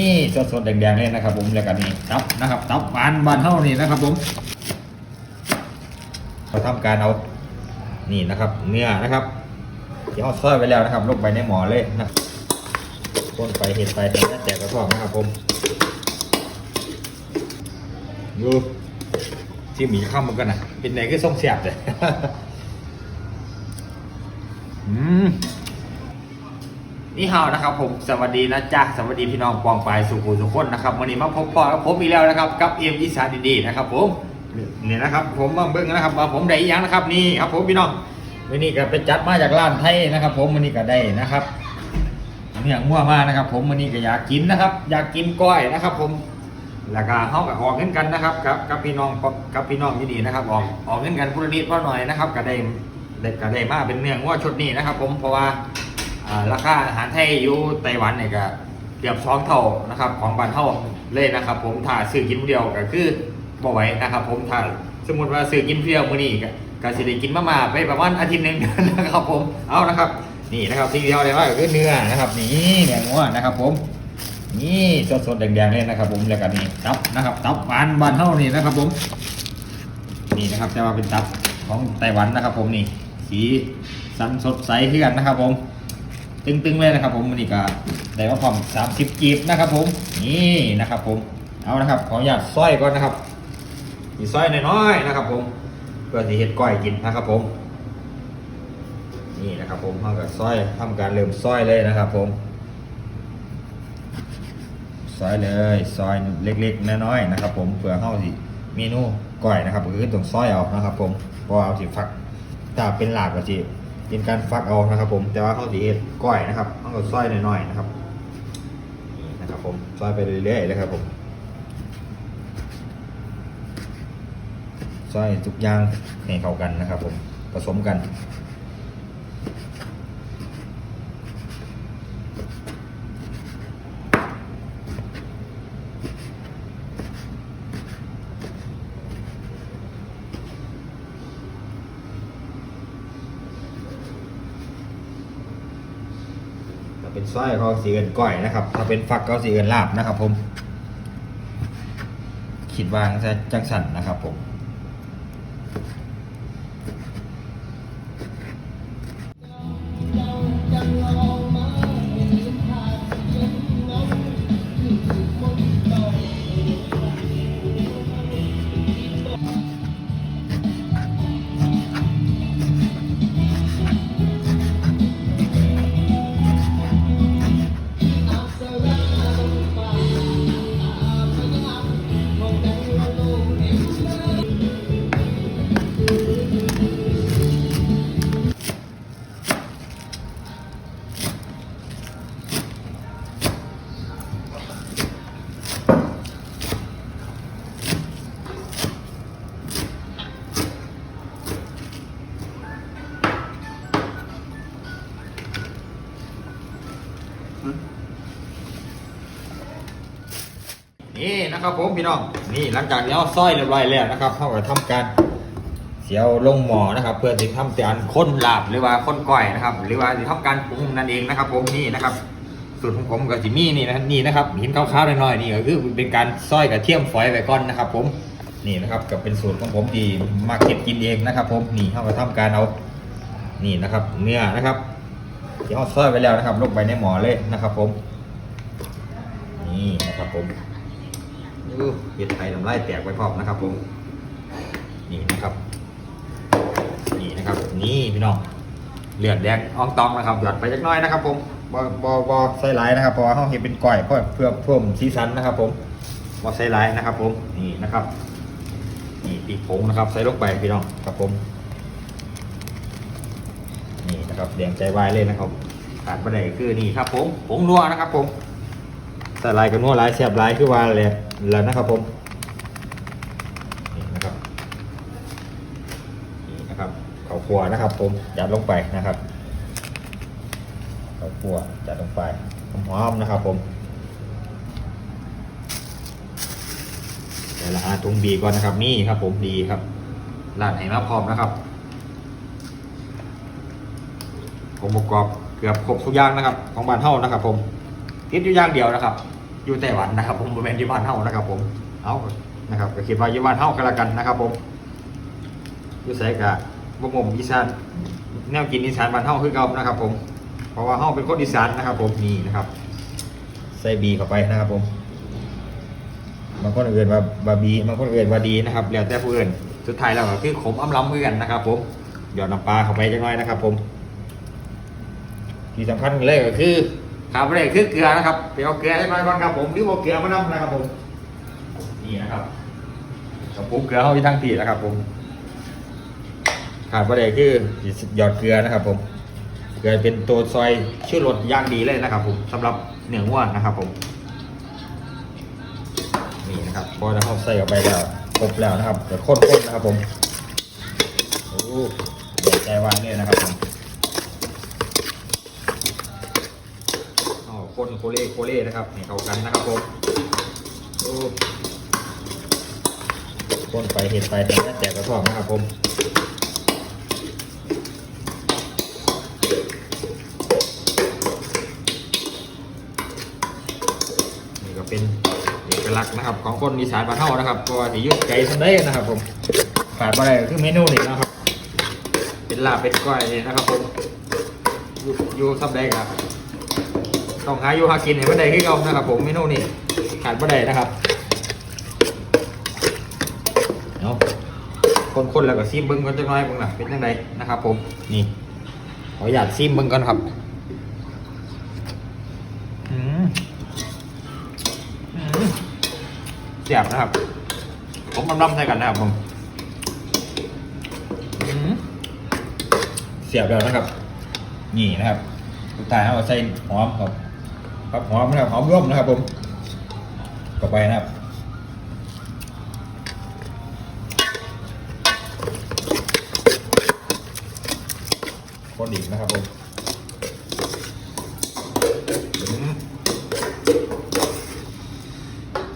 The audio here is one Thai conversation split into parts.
นี่สดๆแดงๆเลยนะครับ ผมแล้วก็นี่ตับนะครับตับหวานบานเท่านี่นะครับ ผมเขาทำการเอานี่นะครับ เนื้อนะครับที่เขาซอยไว้แล้วนะครับ ลงไปในหม้อเลยนะต้นไปเห็ดไปแต่แจกกระสอบนะครับผมดูที่หมีข้ามมันกันนะเป็นไหนก็ส่งเสียบเลยอืม นี่ฮาวนะครับผมสวัสดีนะจ๊ะสวัสดีพี่น้องปองปายสุขุสุขคนนะครับวันนี้มาพบปอกับผมอีกแล้วนะครับกับเอ็มอีสานดีๆนะครับผมเนี่ยนะครับผมมาเบิ้งนะครับว่าผมได้อีกอยังนะครับนี่ครับผมพี่น้องวันนี้ก็ไปจัดมาจากร้านไทยนะครับ ผมวันนี้ก็ได้นะครับอันนี้อย่างมั่วมากนะครับ ผมวันนี้ก็อยากกินนะครับ อยากกินก้อยนะครับ ผมแล้วก็เฮากับออกเงินกันนะครับกับกับพี่น้องกับพี่น้องที่นี่นะครับออกออกเงินกันพุรนิดพ่อหน่อยนะครับก็ได้ได้ก็ได้มาเป็นเนื้องัวชุดนี้นะครับ ผมเพราะว่า ราคาอาหารไทยอยู่ไต้หวันเนี่ยก็เกือบสองเท่านะครับของบ้านเท่าเลยนะครับ ผมถ้าซื้อกินมื้อเดียวก็คือบ่ไหวนะครับ ผมถ้าสมมติว่าซื้อกินเพียวมื้อนี้ก็ก็สิได้กินมามาไปประมาณอาทิตย์หนึงนะครับ ผมเอานะครับ นี่นะครับสิ่งที่เราได้ว่าก็คือเนื้อนะครับนี่เนื้องัวนะครับ ผมนี่สดๆแดงๆเลยนะครับ ผมแล้วก็นี่ตับนะครับตับหวานบ้านเท่านี่นะครับ ผม นี่นะครับจะมาเป็นตับของไต้หวันนะครับ ผมนี่สีสันสดใสขึ้นกันนะครับ ผม ตึงๆเลยนะครับ ผมวันนี้ก็ได้มาพร้อมสามสิบกีบนะครับ ผมนี่นะครับ ผมเอานะครับ ขออนุญาตซอยก่อนนะครับมีซอยน้อยๆนะครับ ผมเพื่อที่เห็ดก้อยกินนะครับ ผม นี่นะครับ ผมเราก็ซอยทำการเริ่มซอยเลยนะครับ ผมซอยเลยซอยเล็กๆน้อยๆนะครับ ผมเพื่อเข้าสิเมนูก้อยนะครับก็คือต้องซอยเอานะครับ ผมเพราะเอาสิฟักถ้าเป็นหลาบก็สิ เป็นการฟักเอานะครับ ผม แต่ว่าเขาสีเห็ดก้อยนะครับต้องกดซอยหน่อยๆนะครับนี่นะครับ ผมซอยไปเรื่อยๆเลยครับผมซอยทุกอย่างให้เข้ากันนะครับ ผมผสมกัน เป็นซอยเขาสีเงินก้อยนะครับ ถ้าเป็นฟักเขาสีเงินลาบนะครับผม ขีดวางจะจังสันนะครับผม นี่นะครับผมพี่น้องนี่หลังจากที่เราซอยเรียบร้อยแล้วนะครับเขาก็ทำการเสียวลงหม้อนะครับ เพื่อที่ทำการค้นลาบหรือว่าค้นก้อยนะครับ หรือว่าที่ทำการปรุงนั่นเองนะครับ ผมนี่นะครับสูตรของผมกับจิมี่นี่นะนี่นะครับเห็นขาวๆหน่อยๆนี่ก็คือเป็นการซอยกับเทียมฝอยไว้ก่อนนะครับ ผมนี่นะครับกับเป็นสูตรของผมที่มาเก็บกินเองนะครับ ผมนี่เขาก็ทำการเอานี่นะครับ เนื้อนะครับ ที่เขาซอยไว้แล้วนะครับ ลงไปในหม้อเลยนะครับผม นี่นะครับผมดูเห็ดไทยน้ำลายแตกไปพร้อมนะครับผม นี่นะครับ นี่นะครับ นี่พี่น้อง เลือดแดงอ่องตองนะครับ หยอดไปจักน้อยนะครับ ผมบอบอบอใส่หลนะครับ เพราะว่าเขาเห็นเป็นก้อยเพื่อเพื่อเพิ่มสีสันนะครับ ผมบอใส่หลนะครับ ผม นี่นะครับ นี่ปีกผงนะครับ ใส่ลงไปพี่น้องครับผม นี่นะครับแดงใจวายเลยนะครับขาดประเดี๋ยคือนี่ครับผมผงนัวนะครับผมใส่ลายกับนัวลายเสียบลายคือว่าเลยแล้วนะครับผมนี่นะครับนี่นะครับข้าวคั่วนะครับ ผมจัดลงไปนะครับข้าวคั่วจัดลงไปหอมๆนะครับผมแต่ละอาตุงบีก่อนนะครับนี่ครับผมดีครับร้านไหนมาพร้อมนะครับ องค์ประกอบเกือบครบทุกอย่างนะครับ ของบ้านเท่านะครับ ผมติดอยู่อย่างเดียวนะครับ อยู่ไต้หวันนะครับ ผมบ่แม่นยู่บ้านเฮานะครับ ผมเอานะครับก็คิดว่าอยู่บ้านเฮาก็แล้วกันนะครับ ผมอยู่ไสกะบ่มมอีสานแนวกินอีสานบ้านเฮาคือเก่านะครับ ผม เพราะว่าเฮาเป็นคนอีสานนะครับ ผมนี่นะครับ ใส่บีเข้าไปนะครับ ผมบางคนเอื่นว่าบาบีบางคนเอื่นว่าดีนะครับ แล้วแต่ผู้อื่นสุดท้ายแล้วก็คือขมอำล้ำเพื่อนนะครับ ผมหยอดน้ำปลาเข้าไปจังน้อยนะครับ ผม ที่สำคัญเลยก็คือขาดไปเลยคือเกลือนะครับไปเอาเกลือให้มาก่อนครับผมหรือว่าเกลือมานำนะครับผมนี่นะครับกระปุกเกลือเข้าที่ทั้งทีนะครับ ผมขาดไปเลยคือหยอดเกลือนะครับ ผมเกลือเป็นตัวซอยชื่อรสย่างดีเลยนะครับ ผมสำหรับเนื้อวัวนะครับ ผมนี่นะครับพอเราเข้าใส่ออกไปแล้วครบแล้วนะครับเดี๋ยวข้นๆนะครับ ผมโอ้ใจวางเลยนะครับผมอ๋อ คนโคเล่โคเล่นะครับให้เข้ากันนะครับผมโอ้คนไปเห็ดไปแต่แตกกระท่อมนะครับผมนี่ก็เป็นเอกลักษณ์นะครับ ของคนอีสานบ้านเฮานะครับเพราะว่าที่อยุ่ไกลสันได้นะครับผมขาดอะไรคือเมนูนี่นะครับ เป็นลาบเป็นก้อยนี่นะครับผมอยู่อยู่ซับได้ครับ ต้องหาอยู่หากินให้มันไดขึ้นเอานะครับผมเมนูนี่ขาดบ่ไดนะครับเนาะคนๆแล้วก็ซิมเบิ้งก่อนจังน้อยเบิ้งล่ะเป็นยังไงนะครับ ผมนี่ขออนุญาตซิมเบิ้งก่อนครับอืมเสียบนะครับผมกำลังใส่กันนะครับผมหือเสียบแล้วนะครับ นี่นะครับสุดท้ายเอาใส่หอมครับ ครับหอมนะครับหอมร่วมนะครับผมต่อไปนะครับคนอีกนะครับผม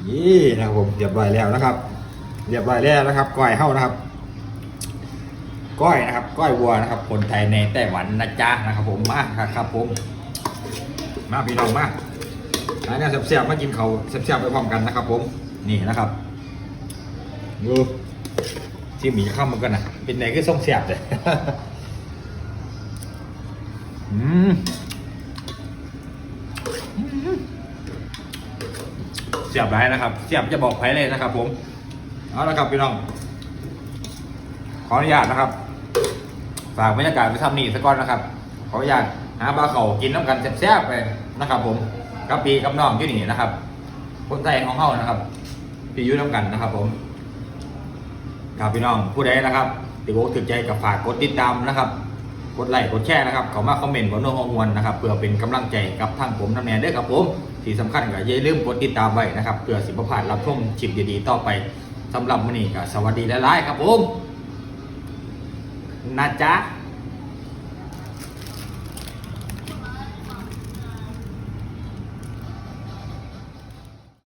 นี่นะครับผมเรียบร้อยแล้วนะครับเรียบร้อยแล้วนะครับก้อยเข้านะครับก้อยนะครับ ก้อยวัวนะครับ คนไทยในไต้หวันนะจ๊ะนะครับผมมาครับผม มาพี่น้องมาอันนี้เสียบๆมากินเขาวเสียบๆไปพร้อมกันนะครับผมนี่นะครับดูที่หมีข้ามมันกันนะเป็นไหนก็ส่งเสียบเลยอืมเสียบไรนะครับ เสียบจะบอกไผเลยนะครับ ผม เอาละครับพี่น้อง ขออนุญาตนะครับ ฝากบรรยากาศไปทำนี่สักก่อนนะครับ ขออนุญาต หาปลาเขากินน้ำกันแซ่บๆไปนะครับ ผมกับปีกับน้องที่นี่นะครับคนไทยของเขานะครับพี่ยุ่น้ำกันนะครับ ผมครับพี่น้องผู้ใดนะครับติดโอกถึกใจกับฝากกดติดตามนะครับ กดไลค์กดแชร์นะครับเขามาคอมเมนต์บนโน้ตของวลนะครับเพื่อเป็นกำลังใจกับทางผมน้ำแนนด้วยครับผมที่สำคัญก็อย่าลืมกดติดตามไว้นะครับเพื่อสิบผ่านรับชมชิปดีๆต่อไปสำหรับวันนี้ก็สวัสดีหลายๆครับผมนะจ๊ะ